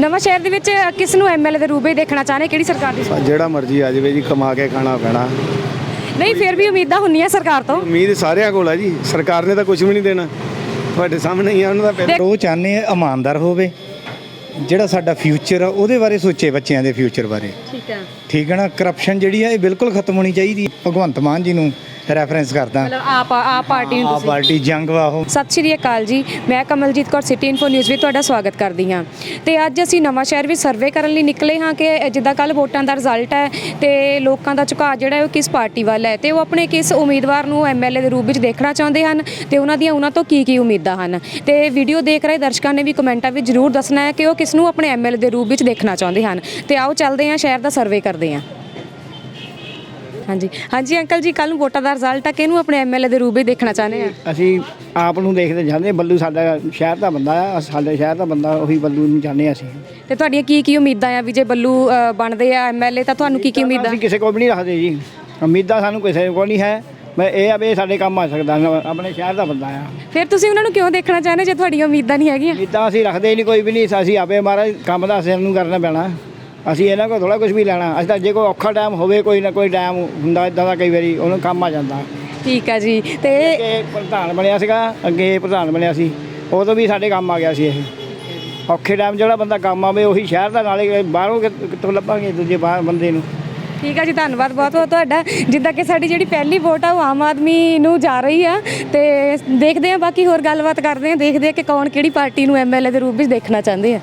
ਨਵਾਂ ਸ਼ਹਿਰ ਦੇ ਵਿੱਚ ਕਿਸ ਨੂੰ ਐਮਐਲਏ ਦੇ ਰੂਪ ਵਿੱਚ ਦੇਖਣਾ ਚਾਹੁੰਦੇ? ਕਿਹੜੀ ਸਰਕਾਰ ਦੀ? ਜਿਹੜਾ ਮਰਜ਼ੀ ਆ ਜਾਵੇ ਜੀ ਕਮਾ ਕੇ ਖਾਣਾ ਪੈਣਾ। ਨਹੀਂ ਫਿਰ ਵੀ ਉਮੀਦਾਂ ਹੁੰਦੀਆਂ ਸਰਕਾਰ ਤੋਂ। ਉਮੀਦ ਸਾਰਿਆਂ ਕੋਲ ਆ ਜੀ। ਸਰਕਾਰ ਨੇ ਤਾਂ ਕੁਝ ਵੀ ਨਹੀਂ ਦੇਣਾ। ਤੁਹਾਡੇ ਸਾਹਮਣੇ ਹੀ ਆ ਉਹਨਾਂ ਦਾ ਪਹਿਲਾਂ ਉਹ ਚਾਹੁੰਦੇ ਆ ਇਮਾਨਦਾਰ ਹੋਵੇ। ਜਿਹੜਾ ਸਾਡਾ ਫਿਊਚਰ ਆ ਉਹਦੇ ਬਾਰੇ ਸੋਚੇ ਬੱਚਿਆਂ ਦੇ ਫਿਊਚਰ ਬਾਰੇ। ਠੀਕ ਹੈ ਠੀਕ ਹੈ ਨਾ? ਕਰਪਸ਼ਨ ਜਿਹੜੀ ਆ ਇਹ ਬਿਲਕੁਲ ਖਤਮ ਹੋਣੀ ਚਾਹੀਦੀ। ਹੈ। ਭਗਵੰਤ ਮਾਨ ਜੀ ਨੂੰ ਰੈਫਰੈਂਸ ਕਰਦਾ। ਮਤਲਬ ਆਪ ਆਪ ਪਾਰਟੀ ਨੂੰ ਆ ਤੁਸੀਂ। ਪਾਰਟੀ ਜੰਗ ਵਾ ਉਹ। ਸਤਿ ਸ਼੍ਰੀ ਅਕਾਲ ਜੀ। ਮੈਂ Kamaljit Kaur city info news ਵਿੱਚ ਤੁਹਾਡਾ ਸਵਾਗਤ ਕਰਦੀ ਹਾਂ। ਤੇ ਅੱਜ ਅਸੀਂ ਨਵਾਂ ਸ਼ਹਿਰ ਵਿੱਚ ਸਰਵੇ ਕਰਨ ਲਈ ਨਿਕਲੇ ਹਾਂ ਕਿ ਜਿੱਦਾਂ ਕੱਲ ਵੋਟਾਂ ਦਾ ਰਿਜ਼ਲਟ ਹੈ ਤੇ ਲੋਕਾਂ ਦਾ ਝੁਕਾਅ ਜਿਹੜਾ ਹੈ ਉਹ ਕਿਸ ਪਾਰਟੀ ਵੱਲ ਹੈ। ਤੇ ਉਹ ਆਪਣੇ ਕਿਸ ਉਮੀਦਵਾਰ ਨੂੰ ਐਮਐਲਏ ਦੇ ਰੂਪ ਵਿੱਚ ਦੇਖਣਾ ਚਾਹੁੰਦੇ ਹਨ ਤੇ ਉਹਨਾਂ ਦੀਆਂ ਉਹਨਾਂ ਤੋਂ ਕੀ ਕੀ ਉਮੀਦਾਂ ਹਨ। ਤੇ ਵੀਡੀਓ ਦੇਖ ਰਹੇ ਦਰਸ਼ਕਾਂ ਨੇ ਵੀ ਕਮੈਂਟਾਂ ਵਿੱਚ ਜ਼ਰੂਰ ਦੱਸਣਾ ਹੈ ਕਿ ਉਹ ਕਿਸ ਨੂੰ ਆਪਣੇ ਐਮਐਲਏ ਦੇ ਰੂਪ ਵਿੱਚ ਦੇਖਣਾ ਚਾਹੁੰਦੇ ਹਨ। ਤੇ ਆਓ ਚੱਲਦੇ ਹਾਂ ਸ਼ਹਿਰ ਦਾ ਸਰਵੇ ਕਰਦੇ ਹਾਂ। ਹਾਂਜੀ। ਹਾਂਜੀ ਅੰਕਲ ਜੀ ਕੱਲ ਨੂੰ ਵੋਟਾਂ ਦਾ ਰਿਜ਼ਲਟ ਹੈ ਕਿਹਨੂੰ ਆਪਣੇ ਐਮਐਲਏ ਦੇ ਰੂਪ ਵਿੱਚ ਦੇਖਣਾ ਚਾਹੁੰਦੇ ਆ? ਅਸੀਂ ਆਪ ਨੂੰ ਦੇਖਦੇ ਜਾਂਦੇ ਬੱਲੂ ਸਾਡਾ ਸ਼ਹਿਰ ਦਾ ਬੰਦਾ ਆ। ਸਾਡੇ ਸ਼ਹਿਰ ਦਾ ਬੰਦਾ ਉਹੀ ਬੱਲੂ ਨੂੰ ਚਾਹੁੰਦੇ ਹਾਂ ਅਸੀਂ। ਤੇ ਤੁਹਾਡੀਆਂ ਕੀ ਕੀ ਉਮੀਦਾਂ ਆ ਵੀ ਜੇ ਬੱਲੂ ਅ, ਬਣਦੇ ਆ ਐਮਐਲਏ ਤਾਂ ਤੁਹਾਨੂੰ ਕੀ ਕੀ ਉਮੀਦਾਂ? ਅਸੀਂ ਕਿਸੇ ਕੋਲ ਵੀ ਨਹੀਂ ਰੱਖਦੇ ਜੀ। ਉਮੀਦਾਂ ਸਾਨੂੰ ਕਿਸੇ ਕੋਲ ਨਹੀਂ ਹੈ। ਮੈਂ ਇਹ ਆ ਵੀ ਇਹ ਸਾਡੇ ਕੰਮ ਆ ਸਕਦਾ। ਆਪਣੇ ਸ਼ਹਿਰ ਦਾ ਬੰਦਾ ਆ। ਫਿਰ ਤੁਸੀਂ ਉਹਨਾਂ ਨੂੰ ਕਿਉਂ ਦੇਖਣਾ ਚਾਹੁੰਦੇ ਜੇ ਤੁਹਾਡੀਆਂ ਉਮੀਦਾਂ ਨਹੀਂ ਹੈਗੀਆਂ? ਉਮੀਦਾਂ ਅਸੀਂ ਰੱਖਦੇ ਹੀ ਨਹੀਂ। ਕੋਈ ਵੀ ਨਹੀਂ। ਅਸੀਂ ਆਪੇ ਮਹਾਰਾਜ ਕੰਮ ਦਾ ਸਿਰ ਨੂੰ ਕਰਨਾ ਪੈਣਾ। ਅਸੀਂ ਇਹਨਾਂ ਕੋਲ ਥੋੜਾ ਕੁਝ ਵੀ ਲੈਣਾ ਅਸੀਂ ਤਾਂ ਜੇ ਕੋਈ ਔਖਾ ਟਾਈਮ ਹੋਵੇ ਕੋਈ ਨਾ ਕੋਈ ਟਾਈਮ ਹੁੰਦਾ ਇਦਾਂ ਦਾ ਕਈ ਵਾਰੀ ਉਹਨੂੰ ਕੰਮ ਆ ਜਾਂਦਾ। ਠੀਕ ਆ ਜੀ ਤੇ ਅੱਗੇ ਪ੍ਰਧਾਨ ਬਣਿਆ ਸੀਗਾ ਅੱਗੇ ਪ੍ਰਧਾਨ ਬਣਿਆ ਸੀ ਉਦੋਂ ਵੀ ਸਾਡੇ ਕੰਮ ਆ ਗਿਆ ਸੀ ਇਹ। ਔਖੇ ਟਾਈਮ ਜਿਹੜਾ ਬੰਦਾ ਕੰਮ ਆਵੇ ਉਹੀ ਸ਼ਹਿਰ ਦਾ ਨਾਲੇ ਬਾਹਰੋਂ ਕਿੱਥੋਂ ਲੱਭਾਂਗੇ ਦੂਜੇ ਬਾਹਰ ਬੰਦੇ ਨੂੰ। ਠੀਕ ਆ ਜੀ ਧੰਨਵਾਦ ਬਹੁਤ ਬਹੁਤ ਤੁਹਾਡਾ। ਜਿੱਦਾਂ ਕਿ ਸਾਡੀ ਜਿਹੜੀ ਪਹਿਲੀ ਵੋਟ ਆ ਉਹ ਆਮ ਆਦਮੀ ਨੂੰ ਜਾ ਰਹੀ ਆ। ਤੇ ਦੇਖਦੇ ਆ ਬਾਕੀ ਹੋਰ ਗੱਲਬਾਤ ਕਰਦੇ ਆ ਦੇਖਦੇ ਆ ਕਿ ਕੌਣ ਕਿਹੜੀ ਪਾਰਟੀ ਨੂੰ ਐਮਐਲਏ ਦੇ ਰੂਪ ਵਿੱਚ ਦੇਖਣਾ ਚਾਹੁੰਦੇ ਆ।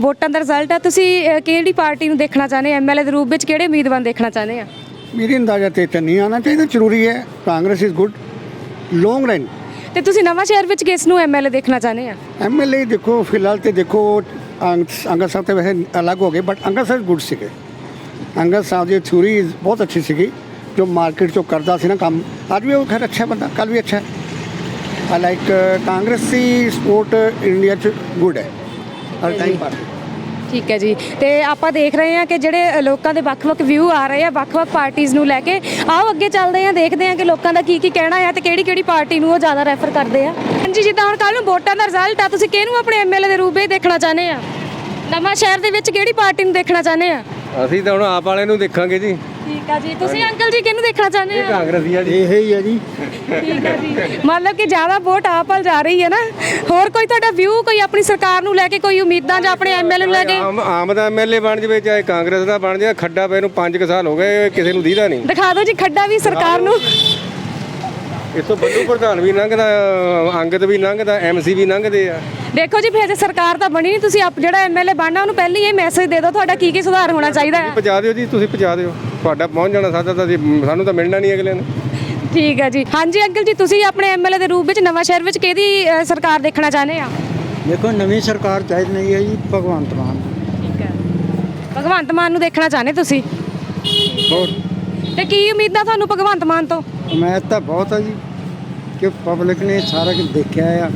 ਵੋਟਾਂ ਦਾ ਰਿਜ਼ਲਟ ਆ। ਤੁਸੀਂ ਕਿਹੜੀ ਪਾਰਟੀ ਨੂੰ ਦੇਖਣਾ ਚਾਹੁੰਦੇ ਐਮਐਲਏ ਦੇ ਰੂਪ ਵਿੱਚ ਕਿਹੜੇ ਉਮੀਦਵਾਰ ਦੇਖਣਾ ਚਾਹੁੰਦੇ ਆ ਮੇਰੇ ਅੰਦਾਜ਼ਾ ਤੇ ਤਾਂ ਨਹੀਂ ਆਉਣਾ ਚਾਹੀਦਾ। ਜ਼ਰੂਰੀ ਹੈ Congress is good long run ਤੇ ਤੁਸੀਂ ਨਵਾਂ ਸ਼ਹਿਰ ਵਿੱਚ ਕਿਸ ਨੂੰ ਐਮਐਲਏ ਦੇਖਣਾ ਚਾਹੁੰਦੇ ਆ ਐਮਐਲਏ ਦੇਖੋ ਫਿਲਹਾਲ ਤੇ ਦੇਖੋ ਅੰਗ- ਅੰਗਦ ਸਾਹਿਬ ਤੇ ਵੈਸੇ ਅਲੱਗ ਹੋ ਗਏ ਬਟ ਅੰਗਦ ਸਾਹਿਬ ਗੁੱਡ ਸੀਗੇ। ਅੰਗਦ ਸਾਹਿਬ ਦੀ ਥਿਊਰੀ ਬਹੁਤ ਅੱਛੀ ਸੀਗੀ। ਜੋ ਮਾਰਕੀਟ ਚੋਂ ਕਰਦਾ ਸੀ ਨਾ ਕੰਮ ਅੱਜ ਵੀ ਉਹ ਖੈਰ ਅੱਛਾ ਬੰਦਾ ਕੱਲ ਵੀ ਅੱਛਾ। ਹੈ ਲਾਈਕ ਕਾਂਗਰਸੀ ਸਪੋਰਟ ਇੰਡੀਆ ਚ ਗੁੱਡ ਹੈ। ਹਰ ਟਾਈਮ ਪਾਰਟੀ ਠੀਕ ਹੈ ਜੀ। ਤੇ ਆਪਾਂ ਦੇਖ ਰਹੇ ਹਾਂ ਕਿ ਜਿਹੜੇ ਲੋਕਾਂ ਦੇ ਵੱਖ-ਵੱਖ ਵਿਊ ਆ ਰਹੇ ਆ ਵੱਖ-ਵੱਖ ਪਾਰਟੀਆਂ ਨੂੰ ਲੈ ਕੇ। ਆਓ ਅੱਗੇ ਚੱਲਦੇ ਹਾਂ ਦੇਖਦੇ ਹਾਂ ਕਿ ਲੋਕਾਂ ਦਾ ਕੀ ਕੀ ਕਹਿਣਾ ਹੈ ਤੇ ਕਿਹੜੀ-ਕਿਹੜੀ ਪਾਰਟੀ ਨੂੰ ਉਹ ਜ਼ਿਆਦਾ ਰੈਫਰ ਕਰਦੇ ਆ। ਹਾਂਜੀ ਜਿੱਦਾਂ ਹੁਣ ਕੱਲ ਨੂੰ ਵੋਟਾਂ ਦਾ ਰਿਜ਼ਲਟ ਆ। ਤੁਸੀਂ ਕਿਹਨੂੰ ਆਪਣੇ ਐਮਐਲਏ ਦੇ ਰੂਪ ਦੇਖਣਾ ਚਾਹੁੰਦੇ ਆ? ਨਵਾਂ ਸ਼ਹਿਰ ਦੇ ਵਿੱਚ ਕਿਹੜੀ ਪਾਰਟੀ ਨੂੰ ਦੇਖਣਾ ਚਾਹੁੰਦੇ ਆ? ਅਸੀਂ ਤਾਂ ਹੁਣ ਆਪ ਵਾਲੇ ਨੂੰ ਦੇਖਾਂਗੇ ਜੀ। ਠੀਕ ਆ ਜੀ। ਤੁਸੀਂ ਅੰਕਲ ਜੀ ਕਿਹਨੂੰ ਦੇਖਣਾ ਚਾਹੁੰਦੇ ਆ ਕਾਂਗਰਸੀ ਆ ਜੀ ਇਹ ਹੀ ਹੈ ਜੀ। ਠੀਕ ਹੈ ਜੀ। ਮਤਲਬ ਕਿ ਜ਼ਿਆਦਾ ਵੋਟ ਆਪ ਵੱਲ ਜਾ ਰਹੀ ਹੈ ਨਾ। ਹੋਰ ਕੋਈ ਤੁਹਾਡਾ ਵਿਊ ਕੋਈ ਆਪਣੀ ਸਰਕਾਰ ਨੂੰ ਲੈ ਕੇ ਕੋਈ ਉਮੀਦਾਂ ਜਾਂ ਆਪਣੇ ਐਮਐਲਏ ਨੂੰ ਲੈ ਕੇ? ਆਮ ਆਮ ਦਾ ਐਮਐਲਏ ਬਣ ਜਵੇ ਚਾਹੇ ਕਾਂਗਰਸ ਦਾ ਬਣ ਜਾਏ ਖੱਡਾ ਪੈ ਨੂੰ 5 ਸਾਲ ਹੋ ਗਏ ਕਿਸੇ ਨੂੰ ਦੀਦਾ ਨਹੀਂ। ਦਿਖਾ ਦਿਓ ਜੀ ਖੱਡਾ ਵੀ ਸਰਕਾਰ ਨੂੰ। ਇਥੋਂ ਬੱਲੂ ਪ੍ਰਧਾਨ ਵੀ ਲੰਘਦਾ ਅੰਗਦ ਵੀ ਲੰਘਦਾ ਐਮਸੀ ਵੀ ਲੰਘਦੇ ਆ। ਦੇਖੋ ਜੀ ਫਿਰ ਜੇ ਸਰਕਾਰ ਤਾਂ ਬਣੀ ਨਹੀਂ ਤੁਸੀਂ ਆਪ ਜਿਹੜਾ ਐਮਐਲਏ ਬਣਨਾ ਉਹਨੂੰ ਪਹਿਲਾਂ ਹੀ ਇਹ ਮੈਸੇਜ ਦੇ ਦਿਓ ਤੁਹਾਡਾ ਕੀ ਕੀ ਸੁਧਾਰ ਹੋਣਾ ਚਾਹੀਦਾ ਹੈ। ਪਹੁੰਚਾ ਦਿਓ ਜੀ ਤੁਸੀਂ ਪਹੁੰਚਾ ਦਿਓ। ਤੁਹਾਡਾ ਪਹੁੰਚ ਜਾਣਾ ਸਾਡਾ ਤਾਂ ਜੀ, ਸਾਨੂੰ ਤਾਂ ਮਿਲਣਾ ਨਹੀਂ ਅਗਲੇ ਨੇ। ਠੀਕ ਹੈ ਜੀ। ਹਾਂਜੀ ਅੰਕਲ ਜੀ ਤੁਸੀਂ ਆਪਣੇ ਐਮਐਲਏ ਦੇ ਰੂਪ ਵਿੱਚ ਨਵਾਂ ਸ਼ਹਿਰ ਵਿੱਚ ਕਿਹਦੀ ਅ, ਸਰਕਾਰ ਦੇਖਣਾ ਚਾਹੁੰਦੇ ਆ? ਦੇਖੋ ਨਵੀਂ ਸਰਕਾਰ ਚਾਹੀਦੀ ਨਹੀਂ ਹੈ ਜੀ ਭਗਵੰਤ ਮਾਨ। ਠੀਕ ਹੈ। ਭਗਵੰਤ ਮਾਨ ਨੂੰ ਦੇਖਣਾ ਚਾਹੁੰਦੇ ਤੁਸੀਂ? ਹੋਰ? ਤੇ ਕੀ ਉਮੀਦਾਂ ਤੁਹਾਨੂੰ ਭਗਵੰਤ ਮਾਨ ਤੋਂ? ਮੈਂ ਤਾਂ ਬਹੁਤ ਆ ਜੀ ਕਿ ਪਬਲਿਕ ਨੇ ਸਾਰਾ ਕੁਝ ਦੇਖਿਆ ਆ।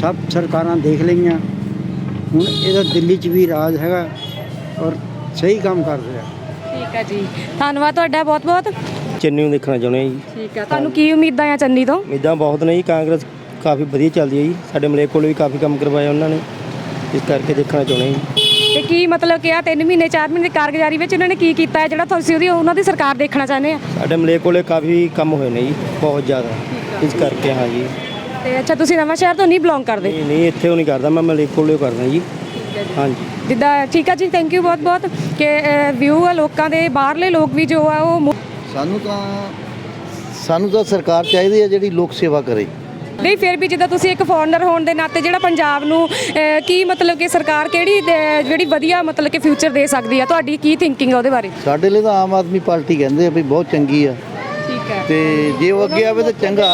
ਸਭ ਸਰਕਾਰਾਂ ਦੇਖ ਲਈਆਂ। ਹੁਣ ਇਹਦਾ ਦਿੱਲੀ 'ਚ ਵੀ ਰਾਜ ਹੈਗਾ ਔਰ ਸਹੀ ਕੰਮ ਕਰ ਰਿਹਾ। ਠੀਕ ਹੈ ਜੀ। ਧੰਨਵਾਦ ਤੁਹਾਡਾ ਬਹੁਤ ਬਹੁਤ ਚੰਨੀ ਨੂੰ ਦੇਖਣਾ ਚਾਹੁੰਦੇ ਆ ਜੀ। ਠੀਕ ਹੈ ਤੁਹਾਨੂੰ ਕੀ ਉਮੀਦਾਂ ਆ ਚੰਨੀ ਤੋਂ? ਉਮੀਦਾਂ ਬਹੁਤ ਨੇ ਜੀ। ਕਾਂਗਰਸ ਕਾਫੀ ਵਧੀਆ ਚੱਲਦੀ ਹੈ ਜੀ। ਸਾਡੇ ਮਲੇ ਕੋਲ ਵੀ ਕਾਫੀ ਕੰਮ ਕਰਵਾਇਆ ਉਹਨਾਂ ਨੇ। ਇਸ ਕਰਕੇ ਦੇਖਣਾ ਚਾਹੁੰਦੇ ਆ ਜੀ। ਤੇ ਕੀ ਮਤਲਬ ਕਿ ਆ 3 ਮਹੀਨੇ 4 ਮਹੀਨੇ ਦੀ ਕਾਰਗੁਜ਼ਾਰੀ ਵਿੱਚ ਉਹਨਾਂ ਨੇ ਕੀ ਕੀਤਾ ਹੈ? ਜਿਹੜਾ ਤੁਸੀਂ ਉਹਦੀ ਉਹਨਾਂ ਦੀ ਸਰਕਾਰ ਦੇਖਣਾ ਚਾਹੁੰਦੇ ਆ? ਸਾਡੇ ਮਲੇ ਕੋਲੇ ਕਾਫੀ ਕੰਮ ਹੋਏ ਨੇ ਜੀ ਬਹੁਤ ਜ਼ਿਆਦਾ। ਇਸ ਕਰਕੇ ਹਾਂ ਜੀ ਤੇ ਅੱਛਾ ਤੁਸੀਂ ਨਵਾਂ ਸ਼ਹਿਰ ਤੋਂ ਨਹੀਂ ਬਿਲੋਂਗ ਕਰਦੇ? ਨਹੀਂ ਨਹੀਂ ਇੱਥੇ ਉਹ ਨਹੀਂ ਕਰਦਾ ਮੈਂ ਮਲੇ ਕੋਲੇ ਕਰਦਾ ਜੀ। ਹਾਂਜੀ। ਜਿੱਦਾਂ ਠੀਕ ਆ ਜੀ ਥੈਂਕ ਯੂ ਬਹੁਤ ਬਹੁਤ ਕਿ ਵਿਊ ਆ ਲੋਕਾਂ ਦੇ ਬਾਹਰਲੇ ਲੋਕ ਵੀ ਜੋ ਆ ਉਹ ਸਾਨੂੰ ਤਾਂ ਸਾਨੂੰ ਤਾਂ ਸਰਕਾਰ ਚਾਹੀਦੀ ਹੈ ਜਿਹੜੀ ਲੋਕ ਸੇਵਾ ਕਰੇ। ਨਹੀਂ ਫਿਰ ਵੀ ਜਿੱਦਾਂ ਤੁਸੀਂ ਇੱਕ ਫੋਰਨਰ ਹੋਣ ਦੇ ਨਾਤੇ ਜਿਹੜਾ ਪੰਜਾਬ ਨੂੰ ਕੀ ਮਤਲਬ ਕਿ ਸਰਕਾਰ ਕਿਹੜੀ ਜਿਹੜੀ ਵਧੀਆ ਮਤਲਬ ਕਿ ਫਿਊਚਰ ਦੇ ਸਕਦੀ ਆ? ਤੁਹਾਡੀ ਕੀ ਥਿੰਕਿੰਗ ਆ ਉਹਦੇ ਬਾਰੇ? ਸਾਡੇ ਲਈ ਤਾਂ ਆਮ ਆਦਮੀ ਪਾਰਟੀ ਕਹਿੰਦੇ ਆ ਵੀ ਬਹੁਤ ਚੰਗੀ ਆ। ਠੀਕ ਹੈ। ਤੇ ਜੇ ਉਹ ਅੱਗੇ ਆਵੇ ਤਾਂ ਚੰਗਾ।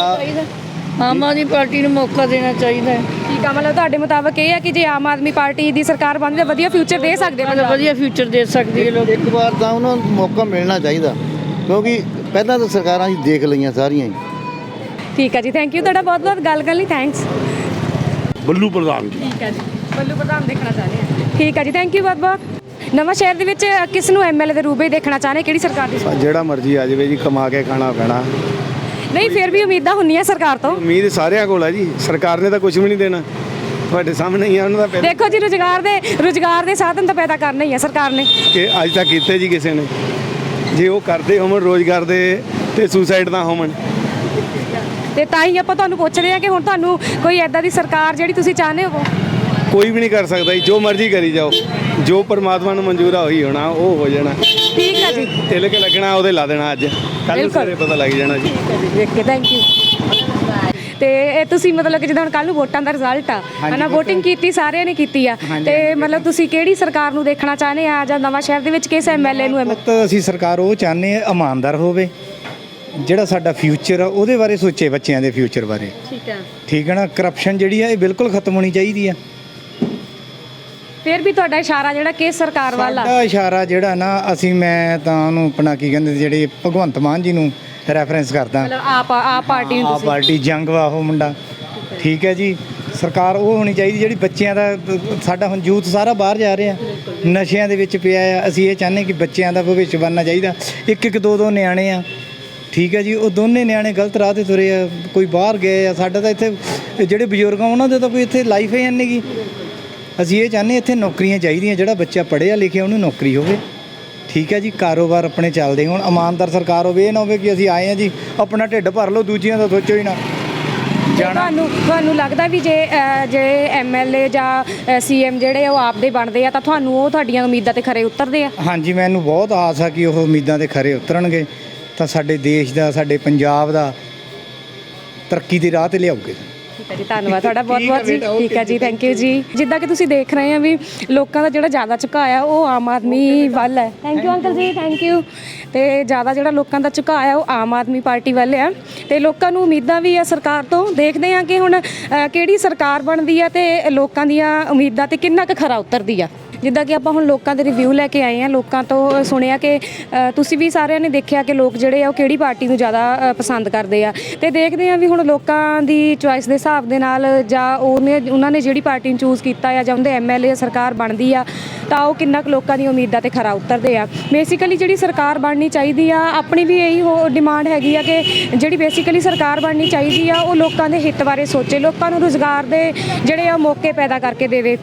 ਆਮ ਆਦਮੀ ਪਾਰਟੀ ਨੂੰ ਮੌਕਾ ਦੇਣਾ ਚਾਹੀਦਾ ਹੈ। ਆ ਮਤਲਬ ਤੁਹਾਡੇ ਮੁਤਾਬਕ ਇਹ ਆ ਕਿ ਜੇ ਆਮ ਆਦਮੀ ਪਾਰਟੀ ਦੀ ਸਰਕਾਰ ਬਣਦੀ ਤਾਂ ਵਧੀਆ ਫਿਊਚਰ ਦੇ ਸਕਦੇ ਆ ਮਤਲਬ ਵਧੀਆ ਫਿਊਚਰ ਦੇ ਸਕਦੀ ਹੈ ਲੋਕ। ਇੱਕ ਵਾਰ ਤਾਂ ਉਹਨਾਂ ਨੂੰ ਮੌਕਾ ਮਿਲਣਾ ਚਾਹੀਦਾ ਕਿਉਂਕਿ ਪਹਿਲਾਂ ਤਾਂ ਸਰਕਾਰਾਂ ਹੀ ਦੇਖ ਲਈਆਂ ਸਾਰੀਆਂ ਹੀ। ਠੀਕ ਆ ਜੀ ਥੈਂਕ ਯੂ ਤੁਹਾਡਾ ਬਹੁਤ ਬਹੁਤ ਗੱਲ ਕਰਨ ਲਈ ਥੈਂਕਸ ਬੱਲੂ ਪ੍ਰਧਾਨ ਜੀ। ਠੀਕ ਹੈ ਜੀ ਬੱਲੂ ਪ੍ਰਧਾਨ ਦੇਖਣਾ ਚਾਹੁੰਦੇ ਆ। ਠੀਕ ਹੈ ਜੀ ਥੈਂਕ ਯੂ ਬਹੁਤ ਬਹੁਤ। ਨਵਾਂ ਸ਼ਹਿਰ ਦੇ ਵਿੱਚ ਕਿਸ ਨੂੰ ਐਮਐਲਏ ਦੇ ਰੂਪ ਦੇਖਣਾ ਚਾਹੁੰਦੇ ਕਿਹੜੀ ਸਰਕਾਰ ਦੀ? ਜਿਹੜਾ ਮਰਜ਼ੀ ਆ ਜਾਵੇ ਜੀ ਕਮਾ ਕੇ ਖਾਣਾ ਪੈਣਾ। ਨਹੀਂ ਫਿਰ ਵੀ ਉਮੀਦਾਂ ਹੁੰਦੀਆਂ ਸਰਕਾਰ ਤੋਂ। ਉਮੀਦ ਸਾਰਿਆਂ ਕੋਲ ਆ ਜੀ। ਸਰਕਾਰ ਨੇ ਤਾਂ ਕੁਝ ਵੀ ਨਹੀਂ ਦੇਣਾ। ਤੁਹਾਡੇ ਸਾਹਮਣੇ ਹੀ ਆ ਉਹਨਾਂ ਦਾ ਪਹਿਲੇ ਦੇਖੋ ਜੀ ਰੁਜ਼ਗਾਰ ਦੇ ਰੁਜ਼ਗਾਰ ਦੇ ਸਾਧਨ ਤਾਂ ਪੈਦਾ ਕਰਨੇ ਹੀ ਆ ਸਰਕਾਰ ਨੇ। ਕਿ ਅੱਜ ਤੱਕ ਕੀਤੇ ਜੀ ਕਿਸੇ ਨੇ। ਜੇ ਉਹ ਕਰਦੇ ਹੋਣ ਰੋਜ਼ਗਾਰ ਦੇ ਤੇ ਸੁਸਾਈਡ ਨਾ ਹੋਣ ਤੇ ਤਾਂ ਹੀ ਆਪਾਂ ਤੁਹਾਨੂੰ ਪੁੱਛਦੇ ਆ ਕਿ ਹੁਣ ਤੁਹਾਨੂੰ ਕੋਈ ਐਦਾਂ ਦੀ ਸਰਕਾਰ ਜਿਹੜੀ ਤੁਸੀਂ ਚਾਹੁੰਦੇ ਹੋ ਕੋਈ ਵੀ ਨਹੀਂ ਕਰ ਸਕਦਾ ਜੀ। ਜੋ ਮਰਜ਼ੀ ਕਰੀ ਜਾਓ। ਜੋ ਪਰਮਾਤਮਾ ਨੂੰ ਮਨਜ਼ੂਰ ਆ ਉਹੀ ਹੋਣਾ ਉਹ ਹੋ ਜਾਣਾ। ਠੀਕ ਹੈ ਜੀ। ਤਿਲਕ ਲੱਗਣਾ ਉਹਦੇ ਲਾ ਦੇਣਾ ਅੱਜ। ਕੱਲ ਬਿਲਕੁਲ। ਸਵੇਰੇ ਪਤਾ ਲੱਗ ਜਾਣਾ ਜੀ। ਵੇਖ ਕੇ ਥੈਂਕ ਯੂ ਤੇ ਇਹ ਤੁਸੀਂ ਮਤਲਬ ਕਿ ਜਦੋਂ ਹੁਣ ਕੱਲ ਨੂੰ ਵੋਟਾਂ ਦਾ ਰਿਜ਼ਲਟ ਆ ਹਨਾ VOTING ਕੀਤੀ ਸਾਰਿਆਂ ਨੇ ਕੀਤੀ ਆ। ਤੇ ਮਤਲਬ ਤੁਸੀਂ ਕਿਹੜੀ ਸਰਕਾਰ ਨੂੰ ਦੇਖਣਾ ਚਾਹੁੰਦੇ ਆ ਜਾਂ ਨਵਾਂ ਸ਼ਹਿਰ ਦੇ ਵਿੱਚ ਕਿਸ ਐਮਐਲਏ ਨੂੰ ਐਮ- ਅਸੀਂ ਸਰਕਾਰ ਉਹ ਚਾਹੁੰਦੇ ਆ ਇਮਾਨਦਾਰ ਹੋਵੇ। ਜਿਹੜਾ ਸਾਡਾ ਫਿਊਚਰ ਆ ਉਹਦੇ ਬਾਰੇ ਸੋਚੇ ਬੱਚਿਆਂ ਦੇ ਫਿਊਚਰ ਬਾਰੇ। ਠੀਕ ਆ। ਠੀਕ ਹੈ ਨਾ? ਕਰਪਸ਼ਨ ਜਿਹੜੀ ਆ ਇਹ ਬਿਲਕੁਲ ਖਤਮ ਹੋਣੀ ਚਾਹੀਦੀ ਆ। ਫਿਰ ਵੀ ਤੁਹਾਡਾ ਇਸ਼ਾਰਾ ਜਿਹੜਾ ਕਿਸ ਸਰਕਾਰ ਵੱਲ ਆ। ਸਾਡਾ ਇਸ਼ਾਰਾ ਜਿਹੜਾ ਨਾ ਅਸੀਂ ਮੈਂ ਤਾਂ ਉਹਨੂੰ ਆਪਣਾ ਕੀ ਕਹਿੰਦੇ ਜਿਹੜੇ ਭਗਵੰਤ ਮਾਨ ਜੀ ਨੂੰ ਰੈਫਰੈਂਸ ਕਰਦਾ। ਮਤਲਬ ਆਪ ਆਪ ਪਾਰਟੀ ਨੂੰ ਆ ਤੁਸੀਂ। ਪਾਰਟੀ ਜੰਗ ਵਾ ਉਹ ਮੁੰਡਾ। ਠੀਕ ਹੈ ਜੀ। ਸਰਕਾਰ ਉਹ ਹੋਣੀ ਚਾਹੀਦੀ ਜਿਹੜੀ ਬੱਚਿਆਂ ਦਾ ਸਾਡਾ ਹੁਣ ਯੂਥ ਸਾਰਾ ਬਾਹਰ ਜਾ ਰਿਹਾ। ਨਸ਼ਿਆਂ ਦੇ ਵਿੱਚ ਪਿਆ ਆ। ਅਸੀਂ ਇਹ ਚਾਹੁੰਦੇ ਕਿ ਬੱਚਿਆਂ ਦਾ ਭਵਿੱਖ ਬਣਨਾ ਚਾਹੀਦਾ। ਇੱਕ ਇੱਕ ਦੋ ਦੋ ਨਿਆਣੇ ਆ। ਠੀਕ ਹੈ ਜੀ। ਉਹ ਦੋਨੇ ਨਿਆਣੇ ਗਲਤ ਰਾਹ ਤੇ ਤੁਰੇ ਆ। ਕੋਈ ਬਾਹਰ ਗਏ ਆ। ਸਾਡਾ ਤਾਂ ਇੱਥੇ ਜਿਹੜੇ ਬਜ਼ੁਰਗ ਆ ਉਹਨਾਂ ਦੇ ਤਾਂ ਕੋਈ ਇੱਥੇ ਲਾਈਫ ਹੀ ਨਹੀਂ ਗੀ। ਅਸੀਂ ਇਹ ਚਾਹੁੰਦੇ ਇੱਥੇ ਨੌਕਰੀਆਂ ਚਾਹੀਦੀਆਂ ਜਿਹੜਾ ਬੱਚਾ ਪੜ੍ਹਿਆ ਲਿਖਿਆ ਉਹਨੂੰ ਨੌਕਰੀ ਹੋਵੇ। ਠੀਕ ਹੈ ਜੀ ਕਾਰੋਬਾਰ ਆਪਣੇ ਚੱਲਦੇ ਹੋਣ ਇਮਾਨਦਾਰ ਸਰਕਾਰ ਹੋਵੇ ਇਹ ਨਾ ਹੋਵੇ ਕਿ ਅਸੀਂ ਆਏ ਆ ਜੀ ਆਪਣਾ ਢਿੱਡ ਭਰ ਲਓ ਦੂਜਿਆਂ ਦਾ ਸੋਚੋ ਹੀ ਨਾ। ਤੇ ਤੁਹਾਨੂੰ ਤੁਹਾਨੂੰ ਲੱਗਦਾ ਵੀ ਜੇ ਜੇ ਐਮਐਲਏ ਜਾਂ ਸੀਐਮ ਜਿਹੜੇ ਉਹ ਆਪਦੇ ਬਣਦੇ ਆ ਤਾਂ ਤੁਹਾਨੂੰ ਉਹ ਤੁਹਾਡੀਆਂ ਉਮੀਦਾਂ ਤੇ ਖਰੇ ਉਤਰਦੇ ਆ? ਹਾਂਜੀ ਮੈਨੂੰ ਬਹੁਤ ਆਸ ਆ ਕਿ ਉਹ ਉਮੀਦਾਂ ਦੇ ਖਰੇ ਉਤਰਨਗੇ ਤਾਂ ਸਾਡੇ ਦੇਸ਼ ਦਾ ਸਾਡੇ ਪੰਜਾਬ ਦਾ ਤਰੱਕੀ ਦੀ ਰਾਹ ਤੇ ਲਿਆਉਗੇ। ਠੀਕ ਹੈ ਜੀ ਧੰਨਵਾਦ ਤੁਹਾਡਾ ਬਹੁਤ ਬਹੁਤ ਜੀ। ਠੀਕ ਹੈ ਜੀ ਥੈਂਕ ਯੂ ਜੀ। ਜਿੱਦਾਂ ਕਿ ਤੁਸੀਂ ਦੇਖ ਰਹੇ ਆ ਵੀ ਲੋਕਾਂ ਦਾ ਜਿਹੜਾ ਜ਼ਿਆਦਾ ਝੁਕਾਅ ਆ ਉਹ ਆਮ ਆਦਮੀ ਵੱਲ ਹੈ। Thank you uncle ji thank you ਤੇ ਜ਼ਿਆਦਾ ਜਿਹੜਾ ਲੋਕਾਂ ਦਾ ਝੁਕਾਅ ਆ ਉਹ ਆਮ ਆਦਮੀ ਪਾਰਟੀ ਵੱਲ ਆ। ਤੇ ਲੋਕਾਂ ਨੂੰ ਉਮੀਦਾਂ ਵੀ ਆ ਸਰਕਾਰ ਤੋਂ। ਦੇਖਦੇ ਆ ਕਿ ਹੁਣ ਕਿਹੜੀ ਸਰਕਾਰ ਬਣਦੀ ਆ ਤੇ ਲੋਕਾਂ ਦੀਆਂ ਉਮੀਦਾਂ ਤੇ ਕਿੰਨਾ ਕੁ ਖਰਾ ਉਤਰਦੀ ਆ। ਜਿੱਦਾਂ ਕਿ ਆਪਾਂ ਹੁਣ ਲੋਕਾਂ ਦੇ ਰਿਵਿਊ ਲੈ ਕੇ ਆਏ ਆ, ਲੋਕਾਂ ਤੋਂ ਸੁਣਿਆ ਕਿ ਤੁਸੀਂ ਵੀ ਸਾਰਿਆਂ ਨੇ ਦੇਖਿਆ ਕਿ ਲੋਕ ਜਿਹੜੇ ਆ ਉਹ ਕਿਹੜੀ ਪਾਰਟੀ ਨੂੰ ਜ਼ਿਆਦਾ ਪਸੰਦ ਕਰਦੇ ਆ। ਤੇ ਦੇਖਦੇ ਆ ਵੀ ਹੁਣ ਲੋਕਾਂ ਦੀ ਚੁਆਇਸ ਦੇ ਹਿਸਾਬ ਦੇ ਨਾਲ ਜਾਂ ਉਹਨੇ, ਉਹਨਾਂ ਨੇ ਜਿਹੜੀ ਪਾਰਟੀ ਨੂੰ ਚੂਜ਼ ਕੀਤਾ ਆ ਜਾਂ ਉਹਦੇ ਐਮਐਲਏ ਸਰਕਾਰ ਬਣਦੀ ਆ, ਤਾਂ ਉਹ ਕਿੰਨਾ ਕੁ ਲੋਕਾਂ ਦੀ ਉਮੀਦਾਂ ਤੇ ਖਰਾ ਉਤਰਦੇ ਆ। ਬੇਸਿਕਲੀ ਜਿਹੜੀ ਸਰਕਾਰ ਬਣਨੀ ਚਾਹੀਦੀ ਆ, ਆਪਣੀ ਵੀ ਇਹੀ ਹੋ ਡਿਮਾਂਡ ਹੈਗੀ ਆ ਕਿ ਜਿਹੜੀ ਬੇਸਿਕਲੀ ਸਰਕਾਰ ਬਣਨੀ ਚਾਹੀਦੀ ਆ, ਉਹ ਲੋਕਾਂ ਦੇ ਹਿੱਤ ਬਾਰੇ ਸੋਚੇ, ਲੋਕਾਂ ਨੂੰ ਰੋਜ਼ਗਾਰ ਦੇ ਜਿਹੜੇ ਆ ਮੌਕੇ ਪੈਦਾ ਕਰਕੇ ਦੇਵੇ।